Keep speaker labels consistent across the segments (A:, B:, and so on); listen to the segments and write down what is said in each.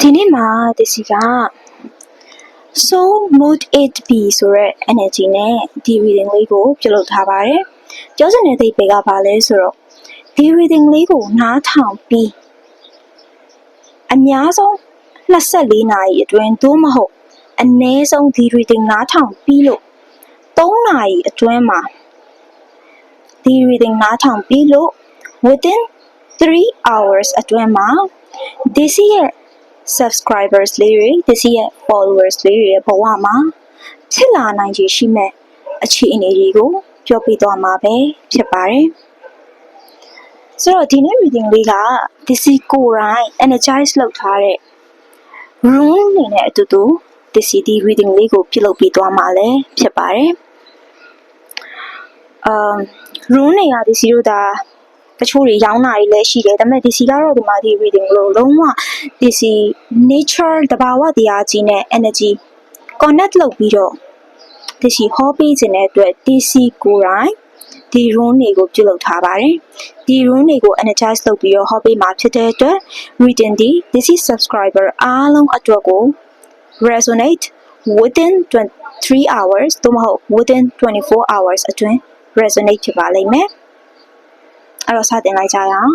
A: ဒီနေ့မှာတစီက so mood 8b ဆိုတဲ့ energy နဲ့ဒီ reading လေးကိုပြုလုပ်ထားပါတယ်။ပြောချင်တဲ့သိပ္ပယ်ကဘာလဲဆိုတော့ဒီ reading လေးကိုနားထောင်ပြီးအများဆုံး24နာရီအတွင်းသို့မဟုတ်အနည်းဆုံးဒီ reading နားထောင်ပြီးလို့3နာရီအတွင်းမှာဒီ reading နားထောင်ပြီးလို့ within 3 hours အတွင်းမှာ this ရဲ့ subscribers လေးတွေ this ရဲ့ followers လေးတွေရဲ့ဘဝမှာဖြစ်လာနိုင်ခြေရှိမဲ့အခြေအနေတွေကိုပြောပြသွားမှာပဲဖြစ်ပါတယ်။ဆိုတော့ဒီနေ့ reading လေးက this ကိုယ်တိုင် energize လုပ်ထားတဲ့ room အနေနဲ့အတူတူ this ဒီ reading လေးကိုပြုလုပ်ပြီးသွားမှာလည်းဖြစ်ပါတယ်။ um room တွေကဒီစီတို့ဒါ တချို့တွေရောင်းတာတွေလည်းရှိတယ်ဒါပေမဲ့ဒီစီကတော့ဒီမှာဒီ reading လို့လုံးဝဒီစီ nature တဘာဝတရားကြီးနဲ့ energy connect လုပ်ပြီးတော့ဒီစီ hobby ခြင်းတဲ့အတွက်ဒီစီကိုယ်တိုင်ဒီ room တွေကိုပြုလုပ်ထားပါတယ်ဒီ room တွေကို energize လုပ်ပြီးတော့ hobby မှာဖြစ်တဲ့အတွက် reading ဒီ this is subscriber အားလုံးအတွက်ကို resonate within 3 hours သို့မဟုတ် within 24 hours အတွင်း resonate ဖြစ်ပါလိမ့်မယ် အဲ့တော့စတင်လိုက်ကြရအောင်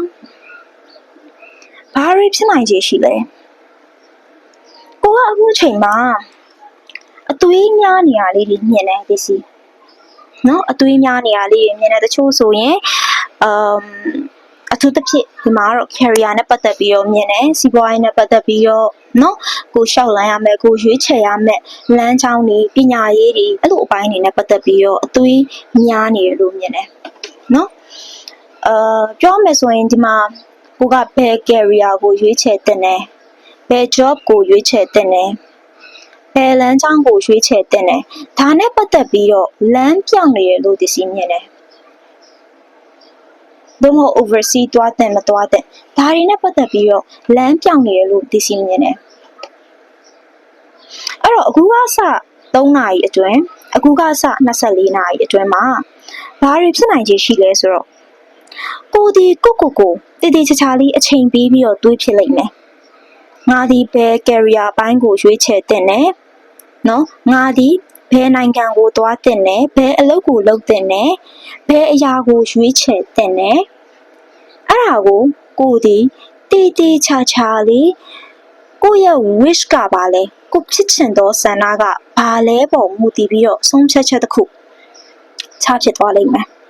A: ဘာတွေဖြစ်နိုင်ခြေရှိလဲကိုကအခုချိန်မှာအသွေးများနေရလေးတွေမြင်နေဒီစီနော်အသွေးများနေရလေးတွေမြင်နေတချို့ဆိုရင်အမ်အထူးသဖြင့်ဒီမှာတော့ carrier နဲ့ပတ်သက်ပြီးတော့မြင်တယ်စီးပွားရေးနဲ့ပတ်သက်ပြီးတော့နော်ကိုရှောက်လန်းရမယ်ကိုရွေးချယ်ရမယ်လမ်းကြောင်းတွေပညာရေးတွေအဲ့လိုအပိုင်းတွေနဲ့ပတ်သက်ပြီးတော့အသွေးများနေတယ်လို့မြင်တယ်နော် အာပြောမယ်ဆိုရင်ဒီမှာကိုကဘယ် career ကိုရွေးချယ်တင်တယ်ဘယ် job ကိုရွေးချယ်တင်တယ်ဘယ်လမ်းကြောင်းကိုရွေးချယ်တင်တယ်ဒါနဲ့ပတ်သက်ပြီးတော့လမ်းပြောင်းနေရလို့ဒီစီမြင်တယ်ဘုမဟုတ် oversea တွားတဲ့မတွားတဲ့ဒါတွေနဲ့ပတ်သက်ပြီးတော့လမ်းပြောင်းနေရလို့ဒီစီမြင်တယ်အဲ့တော့အခုကစ3နာရီအတွင်းအခုကစ24နာရီအတွင်းမှာဘာတွေဖြစ်နိုင်ခြေရှိလဲဆိုတော့ ကိုဒီကိုကိုကိုတည်တည်ချာချာလေးအချိန်ပေးပြီးတော့တွေးဖြစ်လိမ့်မယ်ငါဒီဘယ် career ဘိုင်းကိုရွေးချယ်တင်တယ်နော်ငါဒီဘယ်နိုင်ငံကိုသွားတင်တယ်ဘယ်အလုပ်ကိုလုပ်တင်တယ်ဘယ်အရာကိုရွေးချယ်တင်တယ်အဲ့ဒါကိုကိုဒီတည်တည်ချာချာလေးကိုရဲ့ wish ကပါလဲကိုဖြစ်ချင်သောဆန္ဒကဘာလဲပေါ်မူတည်ပြီးတော့ဆုံးဖြတ်ချက်တစ်ခုချဖြစ်သွားလိမ့်မယ်။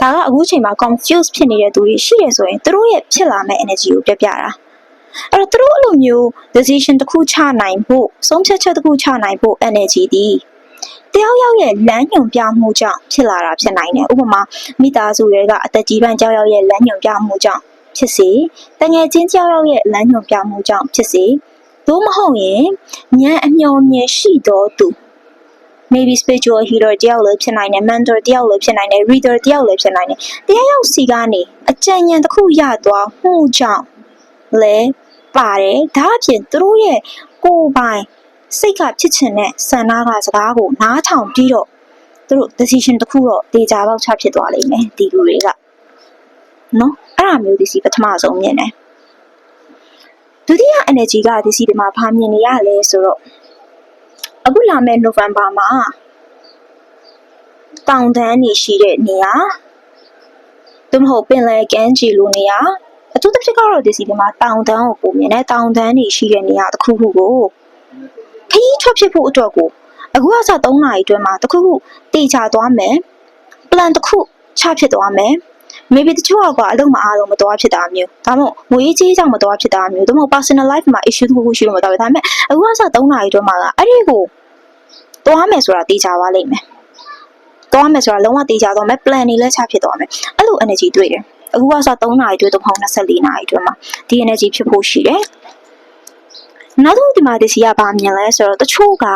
A: ဒါကအခုချိန်မှာ confuse ဖြစ်နေတဲ့သူတွေရှိရဆိုရင်သူတို့ရဲ့ဖြစ်လာမဲ့ energy ကိုပြပြတာ။အဲ့တော့သူတို့အဲ့လိုမျိုး decision တစ်ခုချနိုင်ဖို့ဆုံးဖြတ်ချက်တစ်ခုချနိုင်ဖို့ energy ဒီတယောက်ယောက်ရဲ့လမ်းညွန်ပြမှုကြောင့်ဖြစ်လာတာဖြစ်နိုင်တယ်။ဥပမာမိသားစုတွေကအသက်ကြီးပန်းကြောက်ယောက်ရဲ့လမ်းညွန်ပြမှုကြောင့်ဖြစ်စေတငယ်ချင်းကြောက်ယောက်ရဲ့လမ်းညွန်ပြမှုကြောင့်ဖြစ်စေသို့မဟုတ်ရင်ဉာဏ်အမျှော်မြင်ရှိတော်သူ maybe spiritual healer တယောက်လည်းဖြစ်နိုင်တယ် mentor တယောက်လည်းဖြစ်နိုင်တယ် reader တယောက်လည်းဖြစ်နိုင်တယ်တရားရောက်စီကနေအကြံဉာဏ်တစ်ခုရသွားမှုကြောင့်လဲပါတယ်ဒါအပြင်သူတို့ရဲ့ကိုယ်ပိုင်စိတ်ကဖြစ်ချင်တဲ့ဆန္ဒကစကားကိုနားထောင်ပြီးတော့သူတို့ decision တစ်ခုတော့ဒေတာပေါက်ချဖြစ်သွားလိမ့်မယ်ဒီလူတွေကနော်အဲ့ဒါမျိုးဒီစီပထမဆုံးမြင်တယ်ဒုတိယ energy ကဒီစီဒီမှာဘာမြင်နေရလဲဆိုတော့ အခုလာမယ့် November မှာတောင်တန်းနေရှိတဲ့နေရာသို့မဟုတ်ပင်လယ်ကမ်းခြေလိုနေရာအထူးသဖြင့်ကတော့ဒီစီဒီမှာတောင်တန်းကိုပုံမြင်တဲ့တောင်တန်းနေရှိတဲ့နေရာတစ်ခုခုကိုခရီးထွက်ဖြစ်ဖို့အတွက်ကိုအခုကစ3နာရီအတွင်းမှာတစ်ခုခုတေချာသွားမယ် plan တစ်ခုချဖြစ်သွားမယ် maybe တချို့ကအလုံးမအားလုံးမတော်ဖြစ်တာမျိုးဒါမှမဟုတ်ငွေကြေးကြောင့်မတော်ဖြစ်တာမျိုးဒါမှမဟုတ် personal life မှာ issue တစ်ခုခုရှိလို့မတော်ဘူးဒါပေမဲ့အခုကစ3နာရီအတွင်းမှာကအဲ့ဒီကို သွားမယ်ဆိုတာတေချာသွားလိမ့်မယ်သွားမယ်ဆိုတာလုံးဝတေချာသွားမယ် plan တွေလည်းချဖြစ်သွားမယ်အဲ့လို energy တွေ့တယ်အခုကစ3နာရီတွေ့တော့မဟုတ်24နာရီအတွင်းမှာဒီ energy ဖြစ်ဖို့ရှိတယ်နောက်တော့ဒီမှာဒီစီကဗာမြင်လဲဆိုတော့တချို့က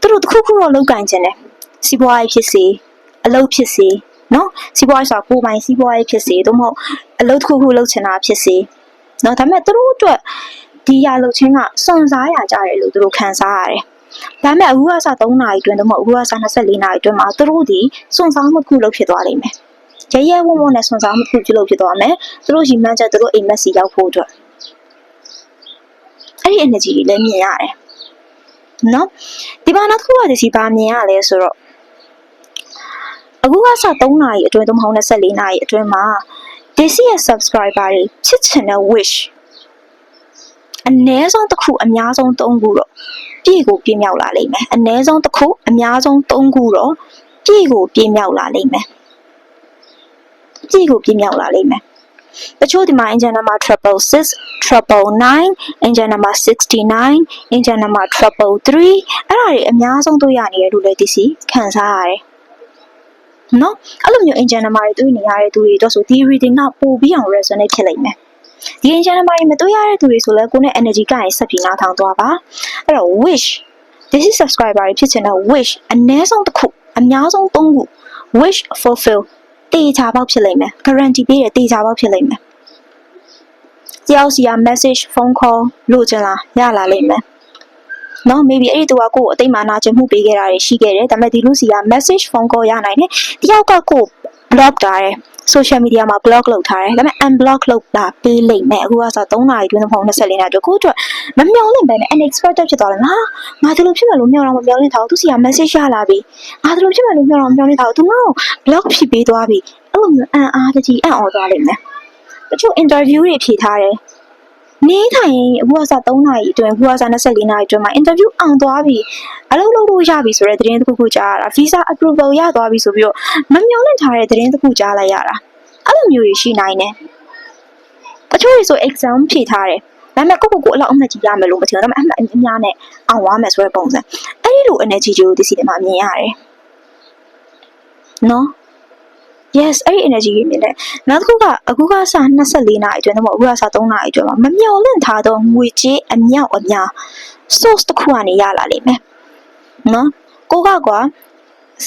A: သူတို့တစ်ခုခုတော့လောက်ကင်ခြင်းတယ်စီးပွားရေးဖြစ်စေအလုပ်ဖြစ်စေနော်စီးပွားရေးဆိုတာကိုယ်ပိုင်စီးပွားရေးဖြစ်စေသို့မဟုတ်အလုပ်တစ်ခုခုလုပ်ချင်တာဖြစ်စေနော်ဒါပေမဲ့သူတို့အတွက်ဒီရလုပ်ချင်းကစွန့်စားရကြတယ်လို့သူတို့ခံစားရတယ် ဒါပေမဲ့အခုကစ3နာရီအတွင်းသို့မဟုတ်အခုကစ24နာရီအတွင်းမှာသူတို့ဒီစွန့်စားမှုတစ်ခုလုပ်ဖြစ်သွားလိမ့်မယ်ရဲရဲဝုံဝုံနဲ့စွန့်စားမှုတစ်ခုပြုလုပ်ဖြစ်သွားမယ်သူတို့ရီမှန်းချက်သူတို့အိမ်မက်စီရောက်ဖို့အတွက်အဲ့ဒီအဲ့ဒီ energy တွေလည်းမြင်ရတယ်နော်ဒီမှာနောက်တစ်ခုကဒီစီပါမြင်ရလဲဆိုတော့အခုကစ3နာရီအတွင်းသို့မဟုတ်24နာရီအတွင်းမှာဒီစီရဲ့ subscriber တွေချစ်ချင်တဲ့ wish အနည်းဆုံးတစ်ခုအများဆုံး3ခုတော့ပြည့်ကိုပြည့်မြောက်လာလိမ့်မယ်အနည်းဆုံးတစ်ခုအများဆုံး3ခုတော့ပြည့်ကိုပြည့်မြောက်လာလိမ့်မယ်ပြည့်ကိုပြည့်မြောက်လာလိမ့်မယ်တချို့ဒီမှာ engine number 666 999 engine number 69 engine number 333အဲ့ဒါတွေအများဆုံးတွေ့ရနေရလို့လည်းဒီစီခံစားရတယ်နော်အဲ့လိုမျိုး engine number တွေတွေ့နေရတဲ့သူတွေတော့ဆိုဒီ reading ကပိုပြီးအောင် resonate ဖြစ်လိမ့်မယ် ဒီ engine number တွေမတွေ့ရတဲ့သူတွေဆိုလဲကိုယ့်နဲ့ energy ကရင်ဆက်ပြီးနားထောင်သွားပါအဲ့တော့ wish this is subscriber တွေဖြစ်ချင်တဲ့ wish အနည်းဆုံးတစ်ခုအများဆုံးသုံးခု wish fulfill တေချာပေါက်ဖြစ်လိမ့်မယ် guarantee ပေးတယ်တေချာပေါက်ဖြစ်လိမ့်မယ်တယောက်စီက message phone call လို့ချင်လားရလာလိမ့်မယ်နော် maybe အဲ့ဒီသူကကိုယ့်ကိုအသိမှနာကျင်မှုပေးခဲ့တာတွေရှိခဲ့တယ်ဒါပေမဲ့ဒီလူစီက message phone call ရနိုင်တယ်တယောက်ကကိုယ် block ထားတယ် social media မှာ block လုပ်ထားတယ်ဒါပေမဲ့ unblock လုပ်တာပေးလိမ့်မယ်အခုကဆို3နာရီတွင်းဖုန်း24နာရီအတွက်ကိုယ့်အတွက်မမျော်လင့်ပဲနဲ့ unexpected ဖြစ်သွားတယ်ငါငါဒီလိုဖြစ်မယ်လို့မျှော်တော့မမျှော်လင့်ထားဘူးသူစီက message ရလာပြီငါဒီလိုဖြစ်မယ်လို့မျှော်တော့မမျှော်လင့်ထားဘူးသူငါ့ကို block ဖြစ်ပေးသွားပြီအဲ့လိုမျိုးအံ့အားတကြီးအံ့ဩသွားလိမ့်မယ်တချို့ interview တွေဖြေထားတယ် နေထိုင်ရင်အခုကစ3နာရီအတွင်းအခုကစ24နာရီအတွင်းမှာ interview အောင်သွားပြီအလုပ်လုပ်လို့ရပြီဆိုတဲ့သတင်းတစ်ခုခုကြားရတာ visa approval ရသွားပြီဆိုပြီးတော့မမျှော်လင့်ထားတဲ့သတင်းတစ်ခုကြားလိုက်ရတာအဲ့လိုမျိုးတွေရှိနိုင်တယ်တချို့တွေဆို exam ဖြေထားတယ်ဒါပေမဲ့ကိုယ့်ကိုယ်ကိုယ်အလောက်အမှတ်ကြီးရမယ်လို့မထင်ဘူးဒါပေမဲ့အမှတ်အများနဲ့အောင်သွားမယ်ဆိုတဲ့ပုံစံအဲ့ဒီလို energy တွေကိုဒီစီထဲမှာမြင်ရတယ်နော် yes အဲ့ဒီ energy ကြီးမြင်တယ်နောက်တစ်ခုကအခုကစ24နာရီအတွင်းတော့မဟုတ်အခုကစ3နာရီအတွင်းမှာမမျော်လင့်ထားသောငွေကြေးအမြောက်အများ source တစ်ခုကနေရလာလိမ့်မယ်နော်ကိုကကွာ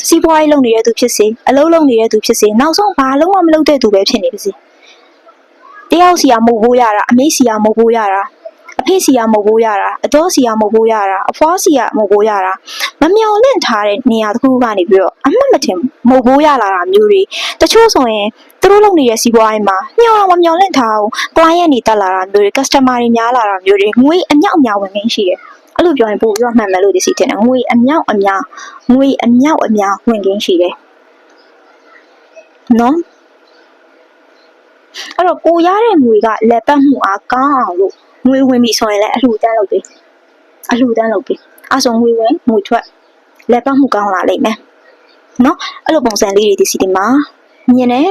A: စီးပွားရေးလုပ်နေတဲ့သူဖြစ်စေအလုပ်လုပ်နေတဲ့သူဖြစ်စေနောက်ဆုံးဘာလုံးဝမလုပ်တဲ့သူပဲဖြစ်နေပါစေတယောက်စီကမဟုတ်ဘူးရတာအမေစီကမဟုတ်ဘူးရတာအ ဖေစီကမဟုတ်ဘူးရတာအတော်စီကမဟုတ်ဘူးရတာအဖွားစီကမဟုတ်ဘူးရတာမမျော်လင့်ထားတဲ့နေရာတစ်ခုကနေပြီးတော့အမှတ်မထင်မဟုတ်ဘူးရလာတာမျိုးတွေတချို့ဆိုရင်သူတို့လုပ်နေတဲ့စီးပွားရေးမှာမျော်တော့မမျော်လင့်ထားဘူး client တွေတက်လာတာမျိုးတွေ customer တွေများလာတာမျိုးတွေငွေအမြောက်အများဝင်နေရှိတယ်အဲ့လိုပြောရင်ပို့ပြီးတော့မှန်မယ်လို့ဒီစီတင်တယ်ငွေအမြောက်အများငွေအမြောက်အများဝင်ကင်းရှိတယ်နော်အဲ့တော့ကိုရတဲ့ငွေကလက်ပတ်မှုအားကောင်းအောင်လို့ ငွေဝင်ပြီဆိုရင်လည်းအလှူတန်းလုပ်ပေးအလှူတန်းလုပ်ပေးအဆုံငွေဝင်ငွေထွက်လက်ပတ်မှုကောင်းလာလိမ့်မယ်နော်အဲ့လိုပုံစံလေးတွေဒီစီဒီမှာမြင်တယ်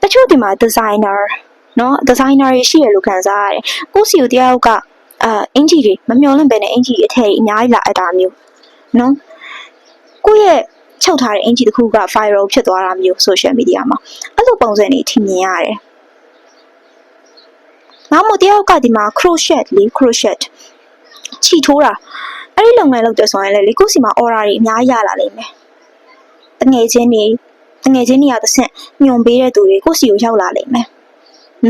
A: တချို့ဒီမှာ designer နော် designer တွေရှိရလို့ခံစားရတယ်ကိုစီကိုတယောက်ကအာအင်ဂျီတွေမမျောလင့်ပဲနဲ့အင်ဂျီအထည်အများကြီးလာအပ်တာမျိုးနော်ကိုယ့်ရဲ့ချုပ်ထားတဲ့အင်ဂျီတစ်ခုက viral ဖြစ်သွားတာမျိုး social media မှာအဲ့လိုပုံစံတွေထင်မြင်ရတယ် နောက်မှတယောက်ကဒီမှာ crochet လေ crochet ချီထိုးတာအဲ့ဒီလုပ်ငန်းလုပ်တဲ့ဆိုရင်လေကိုယ့်စီမှာ order တွေအများကြီးရလာလိမ့်မယ်တငယ်ချင်းတွေတငယ်ချင်းတွေကတစ်ဆင့်ညွန်ပေးတဲ့သူတွေကိုယ့်စီကိုရောက်လာလိမ့်မယ်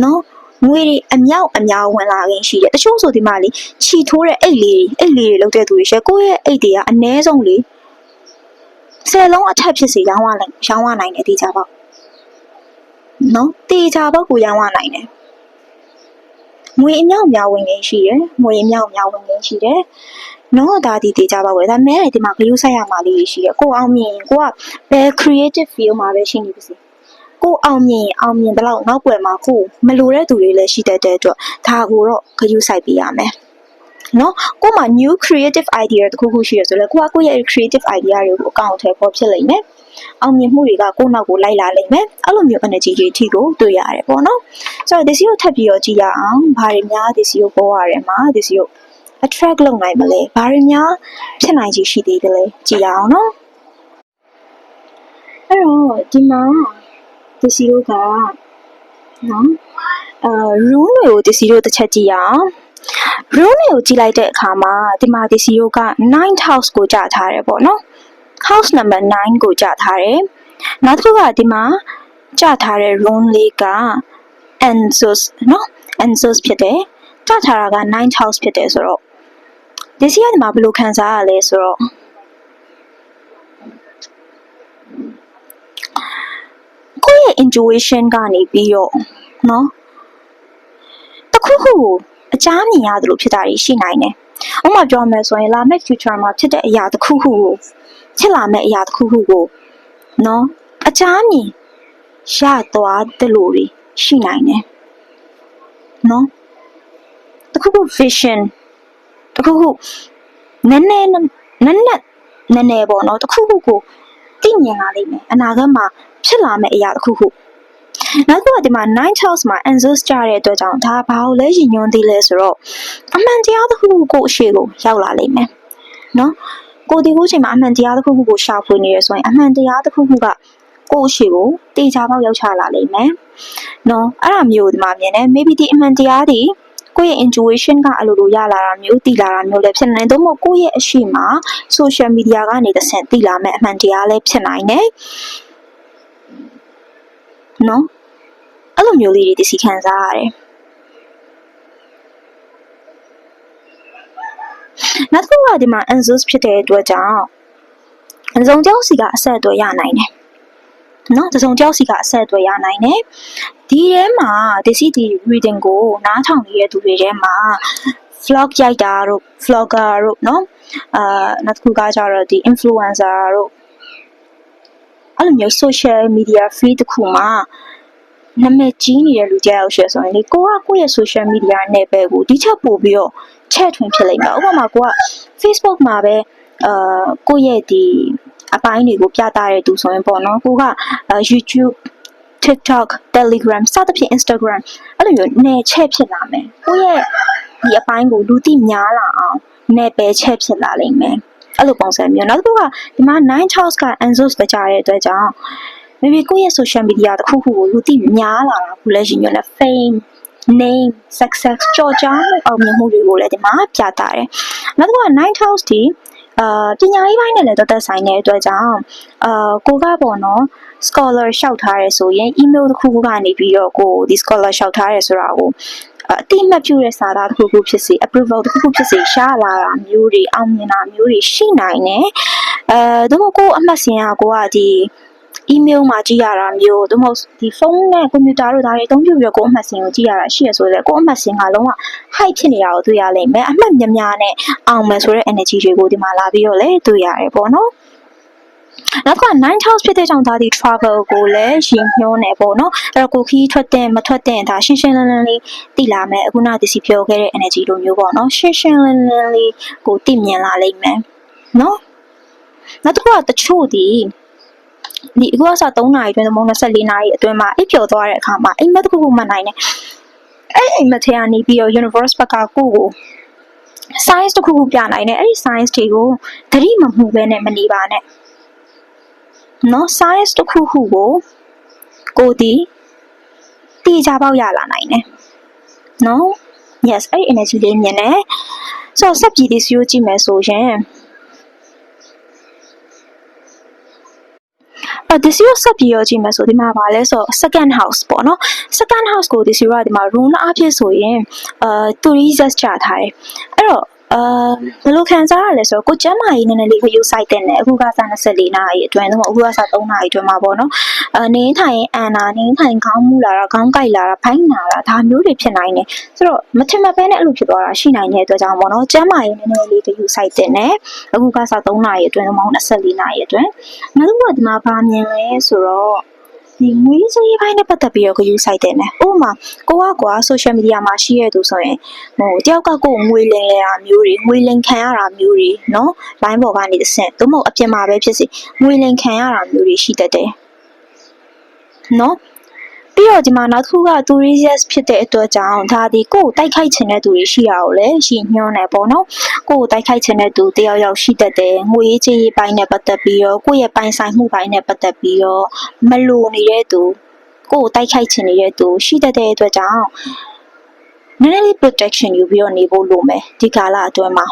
A: နော်ငွေတွေအမြောက်အများဝင်လာခြင်းရှိတယ်တချို့ဆိုဒီမှာလေခြီထိုးတဲ့အိတ်လေးအိတ်လေးတွေလောက်တဲ့သူတွေရှယ်ကိုယ့်ရဲ့အိတ်တွေကအနည်းဆုံးလေဆယ်လုံးအထက်ဖြစ်စီရောင်းရနိုင်ရောင်းရနိုင်တယ်တေချာပေါ့နော်တေချာပေါ့ကိုရောင်းရနိုင်တယ် ငွေအမြောက်အများဝင်ခြင်းရှိတယ်ငွေအမြောက်အများဝင်ခြင်းရှိတယ်နော်ဒါဒီတေချာပါပဲဒါမဲ့ဒီမှာဂရုစိုက်ရမှာလေးတွေရှိတယ်ကိုအောင်မြင်ကိုကဘယ် creative field မှာပဲရှိနေပါစေကိုအောင်မြင်ရင်အောင်မြင်တဲ့လောက်နောက်ွယ်မှာကိုမလိုတဲ့သူတွေလည်းရှိတတ်တဲ့အတွက်ဒါကိုတော့ဂရုစိုက်ပေးရမယ် နော်ကို့မှာ new creative idea တခုခုရှိရဆိုတော့ကိုကကိုယ့်ရဲ့ creative idea တွေကိုအကောင့်ထဲပေါ်ဖြစ်လိမ့်မယ်အောင်မြင်မှုတွေကကိုယ့်နောက်ကိုလိုက်လာလိမ့်မယ်အဲ့လိုမျိုး energy တွေအထိကိုတွေ့ရတယ်ပေါ့နော်ဆိုတော့ this ကိုထပ်ပြီးတော့ကြည့်ရအောင်ဘာတွေများ this ကိုပေါ်ရတယ်မှာ this ကို attract လုပ်နိုင်မလဲဘာတွေများဖြစ်နိုင်ချေရှိသေးတယ်လဲကြည့်ရအောင်နော်အဲ့တော့ဒီမှာဒီစီတို့ကနော်အာ room တွေကိုဒီစီတို့တစ်ချက်ကြည့်ရအောင် ဘရူးနီကိုကြည့်လိုက်တဲ့အခါမှာဒီမာဒီစီယိုက9 house ကိုကြထားတယ်ပေါ့နော် house number 9ကိုကြထားတယ်နောက်တစ်ခုကဒီမှာကြထားတဲ့ room လေးက anzus နော် anzus ဖြစ်တယ်ကြထားတာက9 house ဖြစ်တယ်ဆိုတော့ဒီစီကဒီမှာဘယ်လိုခံစားရလဲဆိုတော့ကိုယ့်ရဲ့ intuition ကနေပြီးတော့နော်တခုခုကို ကြားမြင်ရတယ်လို့ဖြစ်တာတွေရှိနိုင်တယ်ဥပမာပြောမယ်ဆိုရင်လာမယ့် future မှာဖြစ်တဲ့အရာတစ်ခုခုကိုဖြစ်လာမယ့်အရာတစ်ခုခုကိုနော်အကြားမြင်ရသွားတယ်လို့တွေရှိနိုင်တယ်နော်တစ်ခုခု vision တစ်ခုခုနည်းနည်းနည်းနည်းနည်းနည်းပေါ့နော်တစ်ခုခုကိုသိမြင်လာလိမ့်မယ်အနာဂတ်မှာဖြစ်လာမယ့်အရာတစ်ခုခု နောက်တစ်ခုကဒီမှာ9 Charles မှာ answers ကြတဲ့အတွက်ကြောင့်ဒါဘာလို့လဲရင်ညွှန်းသေးလဲဆိုတော့အမှန်တရားတစ်ခုခုကိုအရှိကိုရောက်လာလိမ့်မယ်နော်ကိုဒီကိုချိန်မှာအမှန်တရားတစ်ခုခုကိုရှာဖွေနေရဆိုရင်အမှန်တရားတစ်ခုခုကကိုအရှိကိုတေချာပေါက်ရောက်ချလာလိမ့်မယ်နော်အဲ့ဒါမျိုးဒီမှာမြင်တယ် maybe ဒီအမှန်တရားဒီကိုယ့်ရဲ့ intuition ကအလိုလိုရလာတာမျိုးတည်လာတာမျိုးလည်းဖြစ်နိုင်တယ်။သို့မဟုတ်ကိုယ့်ရဲ့အရှိမ social media ကနေတစ်ဆင့်တည်လာမဲ့အမှန်တရားလည်းဖြစ်နိုင်တယ်။နော် အဲ့လိုမျိုးလေးတွေသိစီခံစားရတယ်။နောက်တစ်ခုကဒီမှာ answers ဖြစ်တဲ့အတွက်ကြောင့်အစုံကြောက်စီကအဆက်အသွယ်ရနိုင်တယ်။နော်တစုံကြောက်စီကအဆက်အသွယ်ရနိုင်တယ်ဒီထဲမှာဒီစီဒီ reading ကိုနားထောင်နေတဲ့သူတွေထဲမှာ vlog ရိုက်တာတို့ vlogger တို့နော်အာနောက်တစ်ခုကကြတော့ဒီ influencer တို့အဲ့လိုမျိုး social media feed တစ်ခုမှာ နာမည်ကြီးနေတဲ့လူကြောက်ရှယ်ဆိုရင်လေကိုကကိုယ့်ရဲ့ social media နဲ့ပဲကိုဒီချက်ပို့ပြီးတော့ချက်ထွင်ဖြစ်လိမ့်မယ်ဥပမာကိုက Facebook မှာပဲအာကိုယ့်ရဲ့ဒီအပိုင်းတွေကိုပြသတဲ့သူဆိုရင်ပေါ့နော်ကိုက YouTube TikTok Telegram စသဖြင့် Instagram အဲ့လိုမျိုးနယ်ချက်ဖြစ်လာမယ်ကိုယ့်ရဲ့ဒီအပိုင်းကိုလူသိများလာအောင်နယ်ပယ်ချက်ဖြစ်လာလိမ့်မယ်အဲ့လိုပုံစံမျိုးနောက်တစ်ခုကဒီမှာ9 Charles က Anzus တကြတဲ့အတွက်ကြောင့် maybe ကိုယ့်ရဲ့ social media တစ်ခုခုကိုလူသိများလာတာခုလည်းရှင်မျိုးနဲ့ fame name success ကြော်ကြားမှုအောင်မြင်မှုတွေကိုလည်းဒီမှာပြတာတယ်နောက်တစ်ခုက9 Charles ဒီအာပညာရေးပိုင်းနဲ့လည်းတော်တော်ဆိုင်တဲ့အတွက်ကြောင့်အာကိုကပေါ့နော် scholar လျှောက်ထားရဲဆိုရင် email တစ်ခုခုကနေပြီးတော့ကိုဒီ scholar လျှောက်ထားရဲဆိုတာကိုအတိမတ်ပြုတဲ့စာသားတစ်ခုခုဖြစ်စေ approval တစ်ခုခုဖြစ်စေရှားလာတာမျိုးတွေအောင်မြင်တာမျိုးတွေရှိနိုင်တယ်အဲဒါမှကိုအမှတ်စင်ကကိုကဒီ email မှာကြည့်ရတာမျိုးသို့မဟုတ်ဒီဖုန်းနဲ့ကွန်ပျူတာတို့ဒါတွေအသုံးပြုပြီးတော့ကိုအမှတ်စင်ကိုကြည့်ရတာရှိရဆိုလေကိုအမှတ်စင်ကလုံးဝ high ဖြစ်နေတာကိုတွေ့ရလိမ့်မယ်အမှတ်များများနဲ့အောင်မယ်ဆိုတဲ့ energy တွေကိုဒီမှာလာပြီးတော့လည်းတွေ့ရတယ်ပေါ့နော်နောက်က9 house ဖြစ်တဲ့ကြောင့်ဒါဒီ travel ကိုလည်းရှင်ညွှန်းနေပေါ့နော်အဲ့တော့ကိုခီးထွက်တဲ့မထွက်တဲ့ဒါရှင်းရှင်းလင်းလင်းလေးသိလာမယ်အခုနဒီစီပြောခဲ့တဲ့ energy လိုမျိုးပေါ့နော်ရှင်းရှင်းလင်းလင်းလေးကိုသိမြင်လာလိမ့်မယ်နော်နောက်တစ်ခုကတချို့ဒီ ဒီအခုကစ3နာရီအတွင်းသမုံ24နာရီအတွင်းမှာအိပ်ပျော်သွားတဲ့အခါမှာအိမ်မက်တစ်ခုခုမှတ်နိုင်တယ်အဲ့အိမ်မက်ထဲကနေပြီးတော့ universe ဘက်ကကိုကို science တစ်ခုခုပြနိုင်တယ်အဲ့ဒီ science တွေကိုသတိမမှုပဲနဲ့မနေပါနဲ့နော် science တစ်ခုခုကိုကိုဒီတေချာပေါက်ရလာနိုင်တယ်နော် yes အဲ့ဒီ energy လေးမြင်တယ်ဆိုတော့စက်ပြည်ဒီစီကိုကြည့်မယ်ဆိုရင် အဲ့ဒီစီကိုစက်ပြည်ရောကြည့်မယ်ဆိုဒီမှာပါလဲဆို second house ပေါ့နော် second house ကိုဒီစီကဒီမှာ rune အဖြစ်ဆိုရင်အာ tourism ချထားတယ်အဲ့တော့ အာဘယ်လိုခံစားရလဲဆိုတော့ကိုကျမ်းမာရေးနည်းနည်းလေးခယူဆိုင်တဲ့နဲ့အခုကစ24နာရီအတွင်းတော့အခုကစ3နာရီအတွင်းမှာပေါ့နော်အာနေထိုင်အန်နာနေထိုင်ခေါင်းမူလာတာခေါင်းကိုက်လာတာဖိုင်းနာတာဒါမျိုးတွေဖြစ်နိုင်တယ်ဆိုတော့မထင်မှတ်ပဲနဲ့အဲ့လိုဖြစ်သွားတာရှိနိုင်တဲ့အတွက်ကြောင့်ပေါ့နော်ကျမ်းမာရေးနည်းနည်းလေးခယူဆိုင်တဲ့နဲ့အခုကစ3နာရီအတွင်းတော့24နာရီအတွင်းနောက်တစ်ခုကဒီမှာဗာမြင်လဲဆိုတော့ ဒီငွေစည်းပိုင်းနဲ့ပတ်သက်ပြီးတော့ဂရုစိုက်တယ်မယ်။ဥပမာကိုကကွာ social media မှာရှိရသူဆိုရင်ဟိုတယောက်ကကိုယ်ငွေလိမ်လဲတာမျိုးတွေငွေလိမ်ခံရတာမျိုးတွေနော်။ line ပေါ်ကနေတစ်ဆင့်သို့မဟုတ်အပြင်မှာပဲဖြစ်စေငွေလိမ်ခံရတာမျိုးတွေရှိတတ်တယ်။နော်။ ပြီးတော့ဒီမှာနောက်တစ်ခုက tourist ဖြစ်တဲ့အတွက်ကြောင့်ဒါဒီကိုယ်ကိုတိုက်ခိုက်ချင်တဲ့သူတွေရှိတာကိုလည်းရှိညွှန်းနေပေါ့နော်ကိုယ်ကိုတိုက်ခိုက်ချင်တဲ့သူတယောက်ယောက်ရှိတတ်တယ်ငွေရေးကြေးရေးပိုင်းနဲ့ပတ်သက်ပြီးတော့ကိုယ့်ရဲ့ပိုင်ဆိုင်မှုပိုင်းနဲ့ပတ်သက်ပြီးတော့မလိုနေတဲ့သူကိုယ်ကိုတိုက်ခိုက်ချင်နေတဲ့သူရှိတတ်တဲ့အတွက်ကြောင့်နည်းနည်းလေး protection ယူပြီးတော့နေဖို့လိုမယ်ဒီကာလအတွင်းမှာ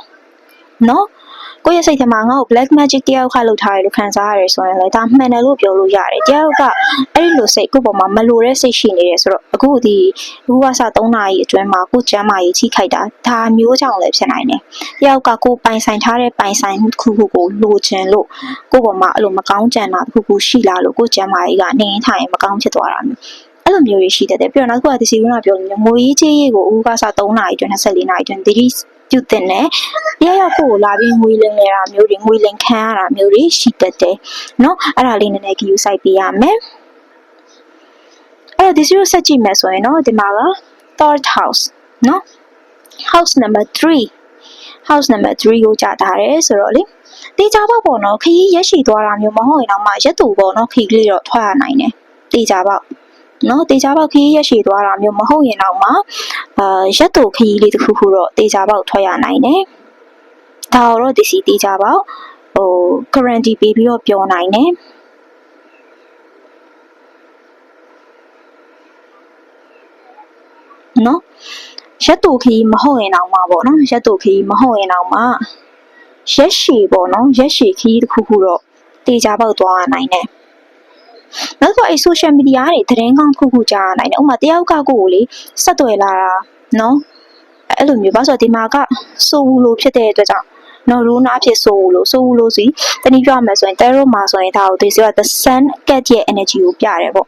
A: နော် ကိုယ့်ရဲ့စိတ်ထဲမှာငါ့ကို black magic တယောက်ခါလောက်ထားတယ်လို့ခံစားရတယ်ဆိုရင်လည်းဒါမှန်တယ်လို့ပြောလို့ရတယ်တယောက်ကအဲ့ဒီလိုစိတ်ကိုယ့်ပေါ်မှာမလိုတဲ့စိတ်ရှိနေတယ်ဆိုတော့အခုဒီအခုကစ3နာရီအတွင်းမှာကိုယ်ကျမ်းမာရေးချိခိုက်တာဒါမျိုးကြောင့်လည်းဖြစ်နိုင်တယ်တယောက်ကကိုယ်ပိုင်ဆိုင်ထားတဲ့ပိုင်ဆိုင်တစ်ခုခုကိုလိုချင်လို့ကိုယ့်ပေါ်မှာအဲ့လိုမကောင်းကြံတာတစ်ခုခုရှိလာလို့ကိုယ်ကျမ်းမာရေးကနေထိုင်မကောင်းဖြစ်သွားတာမျိုးအဲ့လိုမျိုးတွေရှိတတ်တယ်ပြီးတော့နောက်တစ်ခုကဒီစီကပြောလို့မျိုးငွေရေးချေးရေးကိုဦးကစား3နာရီအတွင်း24နာရီအတွင်းတိတိ ပြုတင်တယ်။ရက်ရက်ကိုကိုလာပြီးငွေလိမ်နေတာမျိုးတွေငွေလိမ်ခံရတာမျိုးတွေရှိတတ်တယ်။နော်အဲ့ဒါလေးနည်းနည်း view စိုက်ပေးရမယ်။အဲ့တော့ဒီစီကိုဆက်ကြည့်မယ်ဆိုရင်နော်ဒီမှာက third house နော် house number 3 house number 3ကိုကြာထားတယ်ဆိုတော့လေတေချာပေါ့ပေါ့နော်ခရီးရက်ရှိသွားတာမျိုးမဟုတ်ရင်တော့မှရက်တူပေါ့နော်ခီကလေးတော့ထွက်ရနိုင်တယ်တေချာပေါ့ နော်တေချာပေါက်ခရီးရက်ရှိသွားတာမျိုးမဟုတ်ရင်တော့မှအာရက်တူခရီးလေးတစ်ခုခုတော့တေချာပေါက်ထွက်ရနိုင်တယ်ဒါတော့ဒီစီတေချာပေါက်ဟို guarantee ပေးပြီးတော့ပြောနိုင်တယ်နော်ရက်တူခီးမဟုတ်ရင်တော့မှပေါ့နော်ရက်တူခီးမဟုတ်ရင်တော့မှရက်ရှည်ပေါ့နော်ရက်ရှည်ခီးတစ်ခုခုတော့တေချာပေါက်သွားနိုင်တယ် နောက်တော့အဲ social media တွေသတင်းကောင်းခုခုကြားနိုင်တယ်ဥပမာတယောက်ကကိုကိုလေဆက်သွယ်လာတာနော်အဲ့လိုမျိုးပါဆိုတော့ဒီမှာကစိုးဘူးလို့ဖြစ်တဲ့အတွက်ကြောင့်နော်ရူနာဖြစ်ဆိုလို့ဆိုလို့စီတနည်းပြောရမယ်ဆိုရင် tarot မှာဆိုရင်ဒါကိုဒီစီက the sun cat ရဲ့ energy ကိုပြတယ်ပေါ့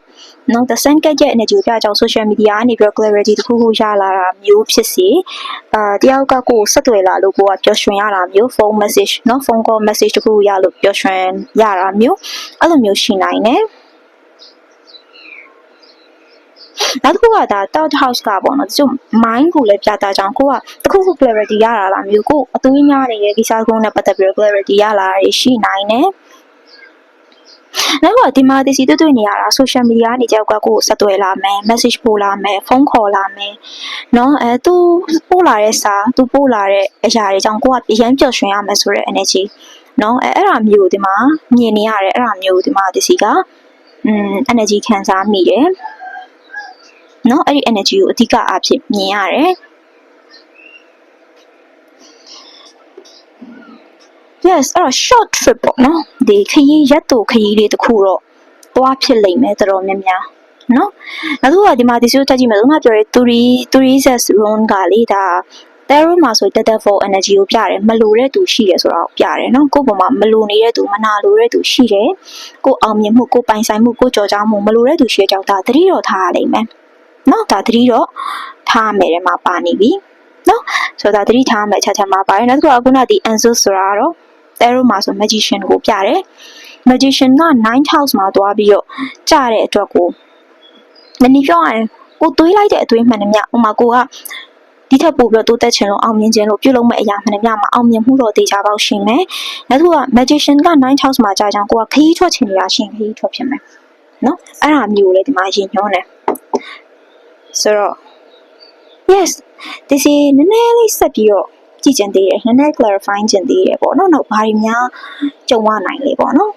A: နော် the sun cat ရဲ့ energy ကိုပြကြောင် social media ကနေပြီး clarity တစ်ခုခုရလာတာမျိုးဖြစ်စီအာတယောက်ကကိုယ်ဆက်သွယ်လာလို့ကိုကပျော်ရွှင်ရတာမျိုး phone message နော် phone call message တစ်ခုရလို့ပျော်ရွှင်ရတာမျိုးအဲ့လိုမျိုးရှိနိုင်တယ် နောက်တစ်ခုကဒါ thought house ကပေါ့နော်တချို့ mind ကိုလည်းပြတာကြောင့်ကိုကတခုခု clarity ရတာလားမျိုးကိုအသွေးများနေတဲ့ကိစ္စကုန်းနဲ့ပတ်သက်ပြီး clarity ရလာရရှိနိုင်တယ်နောက်ကဒီမှာဒီစီတွေ့တွေ့နေရတာ social media ကနေကြောက်ကကိုယ်ဆက်သွယ်လာမယ် message ပို့လာမယ်ဖုန်းခေါ်လာမယ်เนาะအဲသူပို့လာတဲ့စာသူပို့လာတဲ့အရာတွေကြောင့်ကိုကအရင်ပျော်ရွှင်ရမယ်ဆိုတဲ့ energy เนาะအဲအဲ့ဒါမျိုးဒီမှာမြင်နေရတယ်အဲ့ဒါမျိုးဒီမှာဒီစီကอืม energy ခံစားမိတယ် เนาะအဲ့ဒီ energy ကိုအဓိကအဖြစ်မြင်ရတယ် yes အဲ့တော့ short trip ပေါ့နော်ဒီခရီးရက်တူခရီးလေးတစ်ခုတော့သွားဖြစ်လိမ့်မယ်တော်တော်များများနော်နောက်တစ်ခုကဒီမှာဒီစုတက်ကြည့်မယ်ဆိုတော့ပြောရဲ turi tourism run ကလေဒါ tarot မှာဆို data for energy ကိုပြတယ်မလိုတဲ့သူရှိတယ်ဆိုတော့ပြတယ်နော်ကိုယ့်ပုံမှာမလိုနေတဲ့သူမနာလိုတဲ့သူရှိတယ်ကိုအောင်မြင်မှုကိုပိုင်ဆိုင်မှုကိုကြော်ကြားမှုမလိုတဲ့သူရှိတဲ့ကြောင့်ဒါသတိတော်ထားရလိမ့်မယ် နော်ဒါသတိတော့ထားမယ်တဲ့မှာပါနေပြီနော်ဆိုတော့ဒါသတိထားမယ်ချက်ချက်မှာပါတယ်နောက်တစ်ခုကခုနဒီ answer ဆိုတာတော့ tarot မှာဆို magician ကိုပြတယ် magician က9 house မှာသွားပြီးတော့ကြတဲ့အတွက်ကိုနည်းနည်းပြောရရင်ကိုသွေးလိုက်တဲ့အသွေးမှန်တယ်မြဥမာကိုကဒီထက်ပိုပြီးတော့တိုးတက်ချင်လို့အောင်မြင်ခြင်းလို့ပြုလုပ်မဲ့အရာမှန်တယ်မြမှာအောင်မြင်မှုတော့တေချာပေါက်ရှင်မယ်နောက်တစ်ခုက magician က9 house မှာကြာကြအောင်ကိုကခရီးထွက်ချင်နေတာရှင်ခရီးထွက်ဖြစ်မယ်နော်အဲ့ဒါမျိုးလေဒီမှာရင်ညွှန်းတယ် ဆိုတော့ yes ဒီစီနည်းနည်းလေးဆက်ပြီးတော့ကြည့်ကျင်သေးတယ်နည်းနည်း clarify ကျင်သေးတယ်ပေါ့နော်နောက်ဘာတွေများကြုံရနိုင်လေပေါ့နော်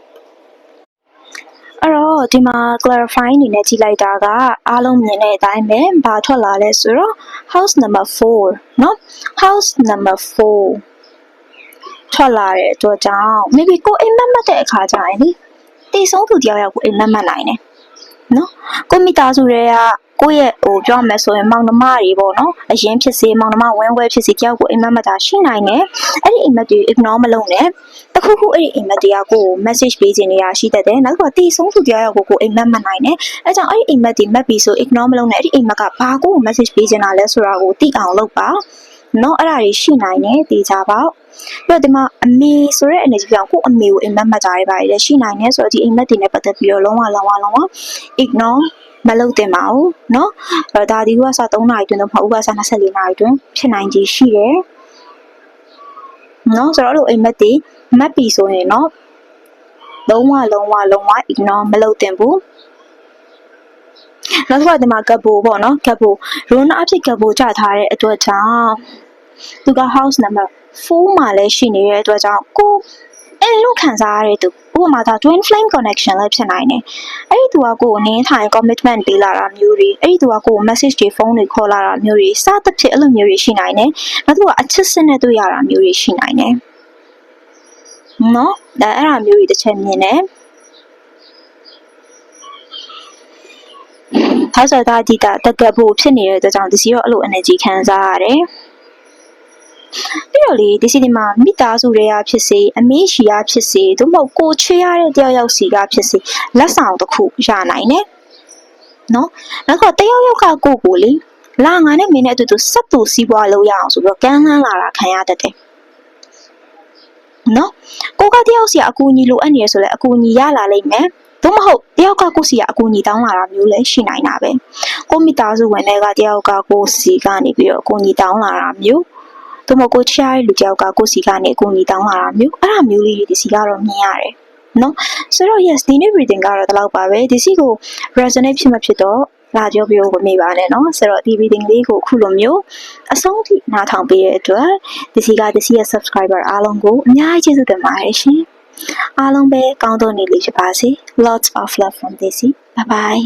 A: အဲ့တော့ဒီမှာ clarify အနေနဲ့ကြည့်လိုက်တာကအားလုံးမြင်တဲ့အတိုင်းပဲဘာထွက်လာလဲဆိုတော့ house number 4เนาะ house number 4ထွက်လာတဲ့အတွက်ကြောင့် maybe ကိုအိမ်မက်မက်တဲ့အခါကျရင်လေတိတ်ဆုံးသူတယောက်ယောက်ကိုအိမ်မက်မက်နိုင်တယ်နော်ကိုမိသားစုတွေက ကိုယ့်ရဲ့ဟိုပြောမယ်ဆိုရင်မောင်နှမတွေပေါ့နော်အရင်ဖြစ်စေမောင်နှမဝင်းဝဲဖြစ်စေကြောက်ကိုအိမ်မက်မတာရှိနိုင်တယ်အဲ့ဒီအိမ်မက်တွေ ignore မလုပ်နဲ့တခုခုအဲ့ဒီအိမ်မက်တွေကကိုယ် message ပေးခြင်းနေရရှိတတ်တယ်နောက်ကတီးဆုံးသူတရားရောက်ကိုကိုအိမ်မက်မနိုင်နဲ့အဲကြောင့်အဲ့ဒီအိမ်မက်တွေ map ပြီးဆို ignore မလုပ်နဲ့အဲ့ဒီအိမ်မက်ကဘာကို message ပေးခြင်းတာလဲဆိုတာကိုသိအောင်လုပ်ပါနော်အဲ့ဒါတွေရှိနိုင်တယ်တေချာပေါ့ပြီးတော့ဒီမှာအမေဆိုတဲ့ energy ပြောင်းကိုအမေကိုအိမ်မက်မှတ်ကြရပါတယ်ရှိနိုင်တယ်ဆိုတော့ဒီအိမ်မက်တွေနဲ့ပတ်သက်ပြီးတော့လုံးဝလုံးဝလုံးဝ ignore မလုပ်သင့်ပါဘူးเนาะအဲ့တော့ဒါဒီကစ3နာရီတွင်တော့မဟုတ်ဘူးကစ24နာရီတွင်ဖြစ်နိုင်ခြေရှိတယ်เนาะဆိုတော့အဲ့လိုအိမ်မက်တွေမက်ပြီဆိုရင်เนาะလုံးဝလုံးဝလုံးဝ ignore မလုပ်သင့်ဘူးနောက်တစ်ခါဒီမှာကပ်ဘိုပေါ့နော်ကပ်ဘိုရိုးနာအဖြစ်ကပ်ဘိုကြထားတဲ့အတွက်ကြောင့်သူက house number 4မှာလည်းရှိနေတဲ့အတွက်ကြောင့်ကို အဲ့လိုခံစားရတဲ့သူဥပမာဒါ twin flame connection လည်းဖြစ်နိုင်တယ်အဲ့ဒီသူကကိုယ်နင်းထိုင် commitment ပေးလာတာမျိုးတွေအဲ့ဒီသူကကိုယ် message တွေဖုန်းတွေခေါ်လာတာမျိုးတွေစသဖြင့်အဲ့လိုမျိုးတွေရှိနိုင်တယ်နောက်တစ်ခုကအချစ်စစ်နဲ့တွေ့ရတာမျိုးတွေရှိနိုင်တယ်နော်ဒါအဲ့ဒါမျိုးတွေတစ်ချက်မြင်တယ်ဒါဆိုတော့ဒီတာတကယ်ဖို့ဖြစ်နေတဲ့အတွက်ကြောင့်ဒီစီတော့အဲ့လို energy ခံစားရတယ် ပြီးတော့လေဒီစီဒီမှာမိသားစုတွေကဖြစ်စေအမေရှိရဖြစ်စေသို့မဟုတ်ကိုချွေးရတဲ့တယောက်ယောက်စီကဖြစ်စေလက်ဆောင်တစ်ခုရနိုင်တယ်နော်နောက်ကတယောက်ယောက်ကကိုယ့်ကိုလေလာငါနဲ့မင်းနဲ့အတူတူဆက်တူစီးပွားလုပ်ရအောင်ဆိုပြီးတော့ကမ်းလှမ်းလာတာခံရတတ်တယ်နော်ကိုကတယောက်စီအကူအညီလိုအပ်နေရဆိုလဲအကူအညီရလာလိမ့်မယ်သို့မဟုတ်တယောက်ကကိုယ့်စီကအကူအညီတောင်းလာတာမျိုးလည်းရှိနိုင်တာပဲကိုမိသားစုဝင်တွေကတယောက်ကကိုယ့်စီကနေပြီးတော့အကူအညီတောင်းလာတာမျိုး သူမကိုချရတဲ့လူတယောက်ကကိုစီကနေအကူအညီတောင်းလာတာမျိုးအဲ့ဒါမျိုးလေးတွေဒီစီကတော့မြင်ရတယ်နော်ဆိုတော့ yes ဒီနေ့ reading ကတော့ဒီလောက်ပါပဲဒီစီကို resonate ဖြစ်မဖြစ်တော့လာပြောပြဖို့မမေ့ပါနဲ့နော်ဆိုတော့ဒီ reading လေးကိုအခုလိုမျိုးအဆုံးထိနားထောင်ပေးတဲ့အတွက်ဒီစီကဒီစီရဲ့ subscriber အားလုံးကိုအများကြီးကျေးဇူးတင်ပါတယ်ရှင်အားလုံးပဲကောင်းသောနေ့လေးဖြစ်ပါစေ lots of love from desi bye bye